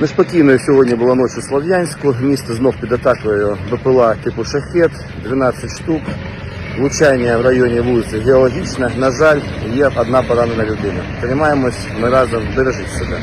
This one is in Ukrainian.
Неспокійною сьогодні була ніч у Слов'янську. Місто знов під атакою БПЛА типу шахет, 12 штук. Влучання в районі вулиці геологічне. На жаль, є одна поранена людина. Тримаємось, ми разом бережіть себе.